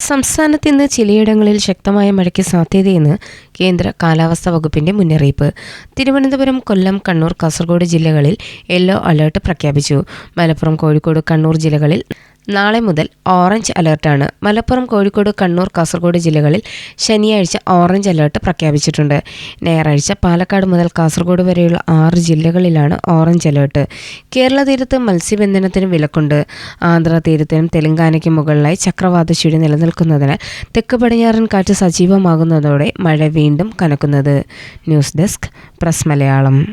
സംസ്ഥാനത്ത് ഇന്ന് ചിലയിടങ്ങളിൽ ശക്തമായ മഴയ്ക്ക് സാധ്യതയെന്ന് കേന്ദ്ര കാലാവസ്ഥാ വകുപ്പിന്റെ മുന്നറിയിപ്പ്. തിരുവനന്തപുരം കൊല്ലം കണ്ണൂർ കാസർഗോഡ് ജില്ലകളിൽ യെല്ലോ അലേർട്ട് പ്രഖ്യാപിച്ചു. മലപ്പുറം കോഴിക്കോട് കണ്ണൂർ ജില്ലകളിൽ നാളെ മുതൽ ഓറഞ്ച് അലർട്ടാണ്. മലപ്പുറം കോഴിക്കോട് കണ്ണൂർ കാസർഗോഡ് ജില്ലകളിൽ ശനിയാഴ്ച ഓറഞ്ച് അലർട്ട് പ്രഖ്യാപിച്ചിട്ടുണ്ട്. ഞായറാഴ്ച പാലക്കാട് മുതൽ കാസർഗോഡ് വരെയുള്ള ആറ് ജില്ലകളിലാണ് ഓറഞ്ച് അലർട്ട്. കേരള തീരത്ത് മത്സ്യബന്ധനത്തിന് വിലക്കുണ്ട്. ആന്ധ്ര തീരത്തിനും തെലങ്കാനയ്ക്കും മുകളിലായി ചക്രവാത ചുഴി നിലനിൽക്കുന്നതിനാൽ തെക്ക് പടിഞ്ഞാറൻ കാറ്റ് സജീവമാകുന്നതോടെ മഴ വീണ്ടും കനക്കുന്നത്. News desk press Malayalam.